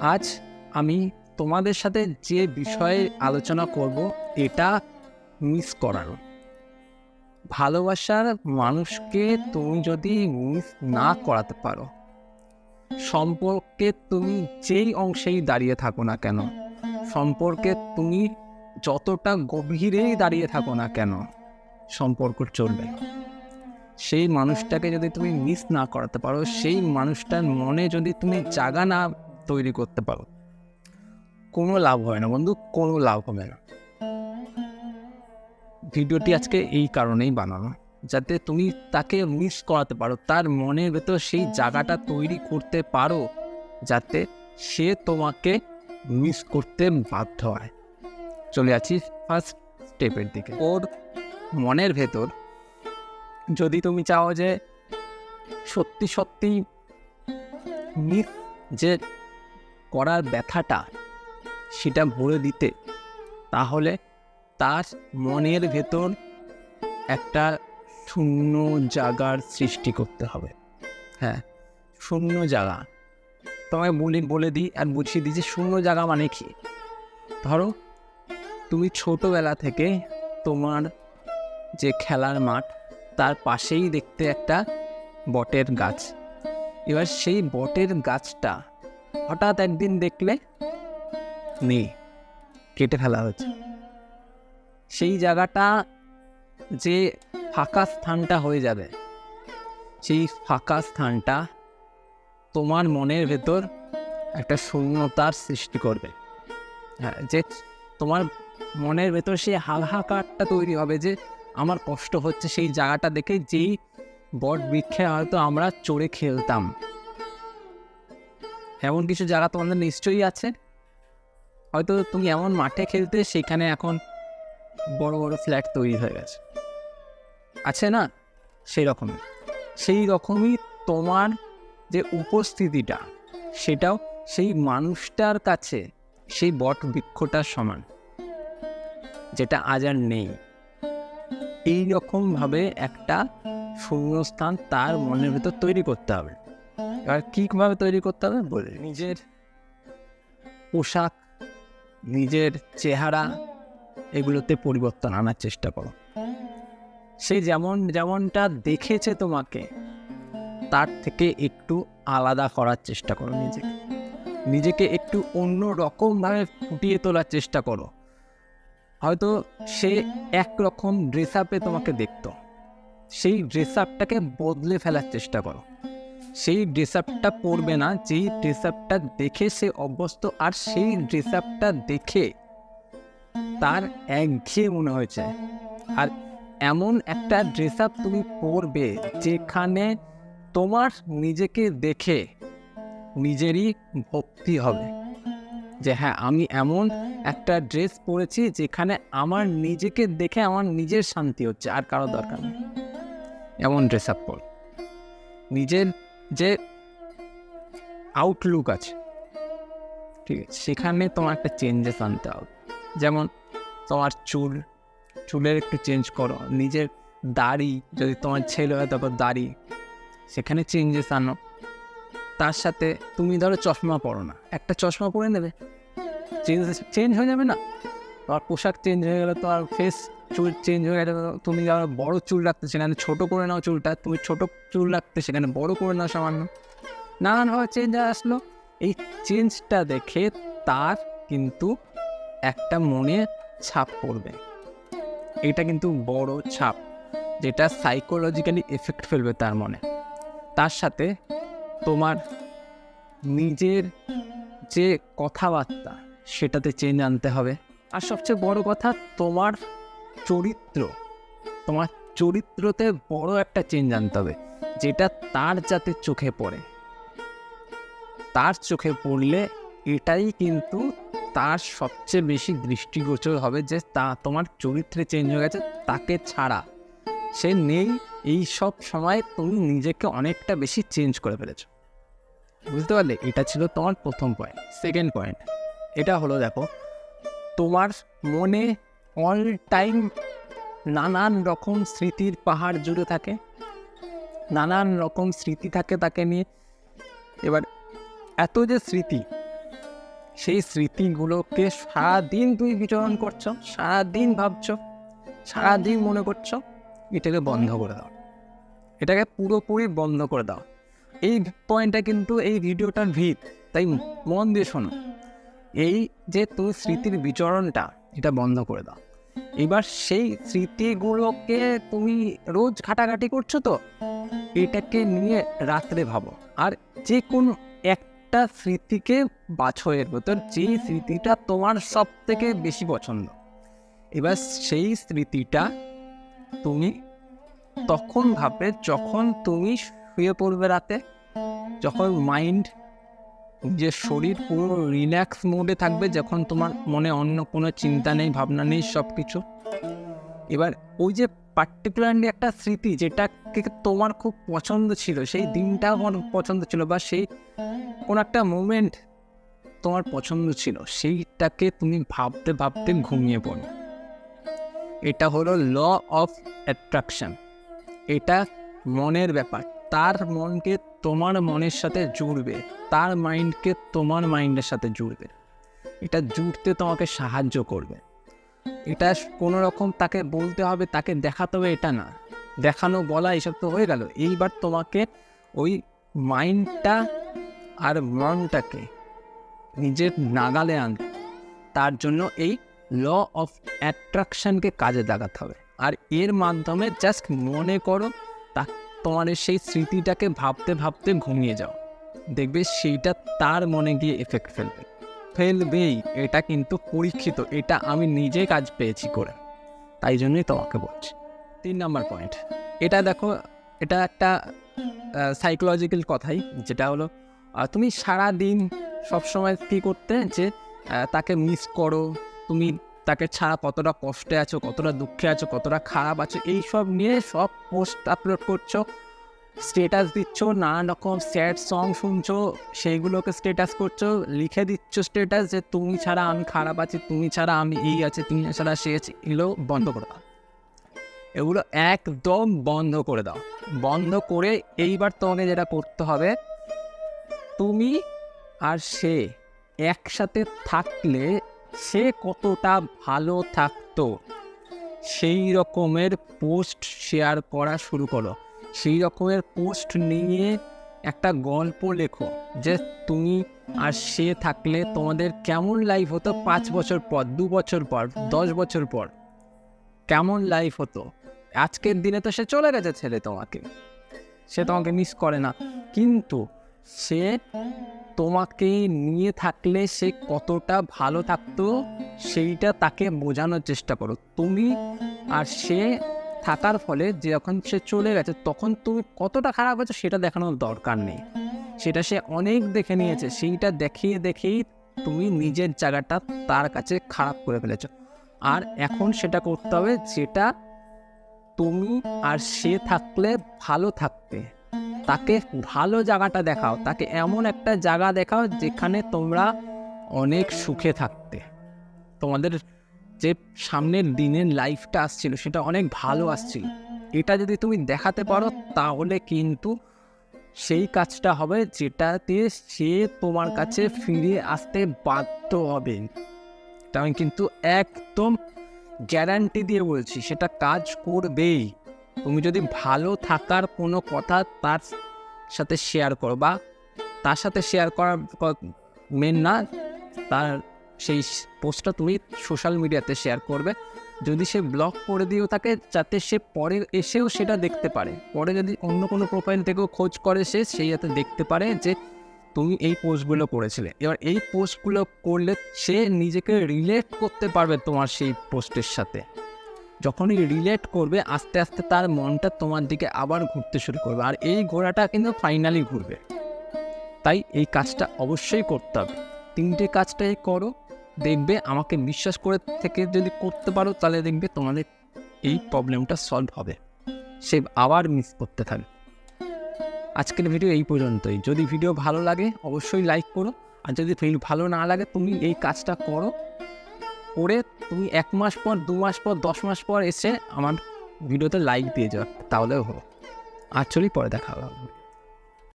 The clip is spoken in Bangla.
আজ আমি তোমাদের সাথে যে বিষয়ে আলোচনা করব, এটা মিস করার ভালোবাসার মানুষকে তুমি যদি মিস না করাতে পারো, সম্পর্কে তুমি যেই অংশেই দাঁড়িয়ে থাকো না কেন, সম্পর্কে তুমি যতটা গভীরেই দাঁড়িয়ে থাকো না কেন, সম্পর্ক চলবে। সেই মানুষটাকে যদি তুমি মিস না করাতে পারো, সেই মানুষটার মনে যদি তুমি জায়গা না তৈরি করতে পারো। কোনো লাভ হয় না বন্ধু, কোনো লাভ হবে না। ভিডিওটি আজকে এই কারণেই বানানো, যাতে তুমি তাকে মিস করাতে পারো, তার মনের ভেতর সেই জায়গাটা তৈরি করতে পারো, যাতে সে তোমাকে মিস করতে বাধ্য হয়। চলে আছি ফার্স্ট স্টেপের দিকে। ওর মনের ভেতর যদি তুমি চাও যে সত্যি সত্যি মিস যে করার ব্যথাটা সেটা ভরে দিতে, তাহলে তার মনের ভেতর একটা শূন্য জায়গার সৃষ্টি করতে হবে। হ্যাঁ শূন্য জায়গা তোমায় বলি, বলে দিই আর বুঝিয়ে দিই যে শূন্য জায়গা মানে কি? ধরো তুমি ছোটোবেলা থেকে তোমার যে খেলার মাঠ, তার পাশেই দেখতে একটা বটের গাছ। এবার সেই বটের গাছটা হঠাৎ একদিন দেখলে নেই কেটে ফেলা হয়েছে। সেই জায়গাটা যে ফাঁকা স্থানটা হয়ে যাবে সেই ফাঁকা স্থানটা তোমার মনের ভেতর একটা শূন্যতার সৃষ্টি করবে। হ্যাঁ যে তোমার মনের ভেতর সেই হালহাকারটা তৈরি হবে যে আমার কষ্ট হচ্ছে সেই জায়গাটা দেখে যেই বট বৃক্ষে হয়তো আমরা চড়ে খেলতাম। এমন কিছু জায়গা তোমাদের নিশ্চয়ই আছে? হয়তো তুমি এমন মাঠে খেলতে সেখানে এখন বড় বড় ফ্ল্যাট তৈরি হয়ে গেছে। আছে না? সেই রকমই সেই রকমই তোমার যে উপস্থিতিটা, সেটাও সেই মানুষটার কাছে, সেই বট বৃক্ষটার সমান, যেটা আজ আর নেই। এই রকমভাবে একটা শূন্যস্থান তার মনের ভেতর তৈরি করতে হবে। এবার কীভাবে তৈরি করতে হবে? বলে নিজের পোশাক, নিজের চেহারা, এগুলোতে পরিবর্তন আনার চেষ্টা করো। সে যেমন, যেমনটা দেখেছে তোমাকে, তার থেকে একটু আলাদা করার চেষ্টা করো নিজেকে। নিজেকে একটু অন্য রকমভাবে ফুটিয়ে তোলার চেষ্টা করো। হয়তো সে একরকম ড্রেস আপে তোমাকে দেখতো। সেই ড্রেস আপটাকে বদলে ফেলার চেষ্টা করো। সেই ড্রেস আপটা পরবে না, যেই ড্রেস আপটা দেখে সে অভ্যস্ত আর সেই ড্রেস আপটা দেখে তার একঘেয়ে মনে হয়েছে। আর এমন একটা ড্রেস আপ তুমি পরবে যেখানে তোমার নিজেকে দেখে নিজেরই ভক্তি হবে। যে হ্যাঁ আমি এমন একটা ড্রেস পরেছি যেখানে আমার নিজেকে দেখে আমার নিজের শান্তি হচ্ছে, আর কারও দরকার নেই। এমন ড্রেস আপ পর নিজের যে আউটলুক আছে। ঠিক আছে, সেখানে তোমার একটা চেঞ্জেস আনতে হবে। যেমন তোমার চুল, চুলের একটু চেঞ্জ করো। নিজের দাড়ি, যদি তোমার ছেলে হয়, তারপর দাড়ি। সেখানে চেঞ্জেস আনো। তার সাথে তুমি ধরো চশমা পরো না। একটা চশমা পরে নেবে। চেঞ্জ চেঞ্জ হয়ে যাবে না? তোমার পোশাক চেঞ্জ হয়ে গেলে তোমার ফেস চুল চেঞ্জ হয়ে গেলে তুমি বড় চুল রাখতে সেখানে, ছোটো করে নাও চুলটা, তুমি ছোটো চুল রাখতে সেখানে, বড় করে নাও সামান্য। নানানভাবে চেঞ্জ আসলো। এই চেঞ্জটা দেখে তার কিন্তু একটা মনে ছাপ পড়বে। এটা কিন্তু বড় ছাপ, যেটা সাইকোলজিক্যালি এফেক্ট ফেলবে তার মনে। তার সাথে তোমার নিজের যে কথাবার্তা, সেটাতে চেঞ্জ আনতে হবে। আর সবচেয়ে বড় কথা, তোমার চরিত্র। তোমার চরিত্রতে বড় একটা চেঞ্জ আনতে হবে, যেটা তার যাতে চোখে পড়ে। তার চোখে পড়লে এটাই কিন্তু তার সবচেয়ে বেশি দৃষ্টিগোচর হবে যে তা তোমার চরিত্রে চেঞ্জ হয়ে গেছে, তাকে ছাড়া। সে নেই, এই সব সময় তুমি নিজেকে অনেকটা বেশি চেঞ্জ করে ফেলেছো। বুঝতে পারলে? এটা ছিল তোমার প্রথম পয়েন্ট সেকেন্ড পয়েন্ট এটা হলো দেখো, তোমার মনে অল টাইম নানান রকম স্মৃতির পাহাড় জুড়ে থাকে। নানান রকম স্মৃতি থাকে তাকে নিয়ে। এবার এত যে স্মৃতি, সেই স্মৃতিগুলোকে সারাদিন তুমি বিচরণ করছ, সারাদিন ভাবছ, সারাদিন মনে করছ, এটাকে বন্ধ করে দাও। এটাকে পুরোপুরি বন্ধ করে দাও। এই পয়েন্টটা কিন্তু এই ভিডিওটার ভিত, তাই মন দিয়ে শোনো। এই যে তুমি স্মৃতির বিচরণটা এটা বন্ধ করে দাও। এবার সেই স্মৃতিগুলোকে তুমি রোজ ঘাটাঘাটি করছ তো? এটাকে নিয়ে রাত্রে ভাবো। আর যে কোনো একটা স্মৃতিকে বাছো ভেতর, যেই স্মৃতিটা তোমার সব থেকে বেশি পছন্দ। এবার সেই স্মৃতিটা তুমি তখন ভাববে যখন তুমি শুয়ে পড়বে রাতে, যখন মাইন্ড যে শরীর পুরো রিল্যাক্স মোডে থাকবে যখন তোমার মনে অন্য কোনো চিন্তা নেই ভাবনা নেই সব কিছু এবার ওই যে পার্টিকুলারলি একটা স্মৃতি যেটাকে তোমার খুব পছন্দ ছিল সেই দিনটা আমার পছন্দ ছিল বা সেই কোনো একটা মোমেন্ট তোমার পছন্দ ছিল সেইটাকে তুমি ভাবতে ভাবতে ঘুমিয়ে পড়ো। এটা হলো ল অফ অ্যাট্রাকশন এটা মনের ব্যাপার। তার মনকে তোমার মনের সাথে জুড়বে, তার মাইন্ডকে তোমার মাইন্ডের সাথে জুড়বে। এটা জুড়তে তোমাকে সাহায্য করবে। এটা কোনো রকম তাকে বলতে হবে, তাকে দেখাতে হবে এটা না। দেখানো, বলা, এসব তো হয়ে গেল। এইবার তোমাকে ওই মাইন্ডটা আর মনটাকে নিজের নাগালে আনতে তার জন্য এই ল অফ অ্যাট্রাকশনকে কাজে লাগাতে হবে। আর এর মাধ্যমে জাস্ট মনে করো তোমার সেই স্মৃতিটাকে ভাবতে ভাবতে ঘুমিয়ে যাও। দেখবে সেইটা তার মনে গিয়ে এফেক্ট ফেলবে। ফেলবেই, এটা কিন্তু পরীক্ষিত, এটা আমি নিজে কাজ পেয়েছি করে। তাই জন্যই তোমাকে বলছি। তিন নম্বর পয়েন্ট এটা দেখো, এটা একটা সাইকোলজিক্যাল কথাই, যেটা হলো তুমি সারা দিন সবসময় কী করতে যে তাকে মিস করো, তুমি তাকে ছাড়া কতটা কষ্টে আছো, কতটা দুঃখে আছো, কতটা খারাপ আছো এই সব নিয়ে সব পোস্ট আপলোড করছ। স্টেটাস দিচ্ছ নানান রকম স্যাড সং শুনছো, সেইগুলোকে স্টেটাস করছ, লিখে দিচ্ছ স্টেটাস যে তুমি ছাড়া আমি খারাপ আছি, তুমি ছাড়া আমি এই আছে, তুমি ছাড়া সে আছে, এগুলো বন্ধ করে দাও। এগুলো একদম বন্ধ করে দাও। বন্ধ করে এইবার তোমাকে যেটা করতে হবে, তুমি আর সে একসাথে থাকলে সে কতটা ভালো থাকতো? সেই রকমের পোস্ট শেয়ার করা শুরু করো। সেই রকমের পোস্ট নিয়ে একটা গল্প লেখো যে তুমি আর সে থাকলে তোমাদের কেমন লাইফ হতো পাঁচ বছর পর, দু বছর পর, দশ বছর পর? কেমন লাইফ হতো? আজকের দিনে তো সে চলে গেছে ছেলে তোমাকে। সে তোমাকে মিস করে না। কিন্তু সে তোমাকে নিয়ে থাকলে সে কতটা ভালো থাকতো, সেইটা তাকে বোঝানোর চেষ্টা করো। তুমি আর সে থাকার ফলে যখন সে চলে গেছে, তখন তুমি কতটা খারাপ হয়েছে সেটা দেখানোর দরকার নেই। সেটা সে অনেক দেখে নিয়েছে, সেইটা দেখিয়ে দেখেই তুমি নিজের জায়গাটা তার কাছে খারাপ করে ফেলেছো। আর এখন সেটা করতে হবে, যেটা তুমি আর সে থাকলে ভালো থাকতে। তাকে ভালো জায়গাটা দেখাও, তাকে এমন একটা জায়গা দেখাও যেখানে তোমরা অনেক সুখে থাকতে। তোমাদের যে সামনের দিনের লাইফটা আসছিল, সেটা অনেক ভালো আসছিল। এটা যদি তুমি দেখাতে পারো, তাহলে কিন্তু সেই কাজটা হবে যেটাতে সে তোমার কাছে ফিরে আসতে বাধ্য হবে। এটা আমি কিন্তু একদম গ্যারান্টি দিয়ে বলছি, সেটা কাজ করবেই। তুমি যদি ভালো থাকার কোনো কথা তার সাথে শেয়ার করো বা তার সাথে শেয়ার করার মেন না, তার সেই পোস্টটা তুমি সোশ্যাল মিডিয়াতে শেয়ার করবে। যদি সে ব্লক করে দিয়েও থাকে, যাতে সে পরে এসেও সেটা দেখতে পারে। পরে যদি অন্য কোনো প্রোফাইল থেকেও খোঁজ করে সে সেই যাতে দেখতে পারে যে তুমি এই পোস্টগুলো করেছিলে। এবার এই পোস্টগুলো করলে সে নিজেকে রিলেট করতে পারবে তোমার সেই পোস্টের সাথে। যখনই রিলেট করবে, আস্তে আস্তে তার মনটা তোমার দিকে আবার ঘুরতে শুরু করবে। আর এই ঘোরাটা কিন্তু ফাইনালি ঘুরবে। তাই এই কাজটা অবশ্যই করতে হবে। তিনটে কাজটাই করো, দেখবে আমাকে বিশ্বাস করে থেকে যদি করতে পারো, তাহলে দেখবে তোমাদের এই প্রবলেমটা সলভ হবে। সে আবার মিস করতে থাকবে। আজকের ভিডিও এই পর্যন্তই। যদি ভিডিও ভালো লাগে, অবশ্যই লাইক করো। আর যদি ভালো না লাগে, তুমি এই কাজটা করো। করে তুমি এক মাস পর, দু মাস পর, দশ মাস পর এসে আমার ভিডিওতে লাইক দিয়ে যাও, তাহলেও আর চলি পরে দেখা হবে।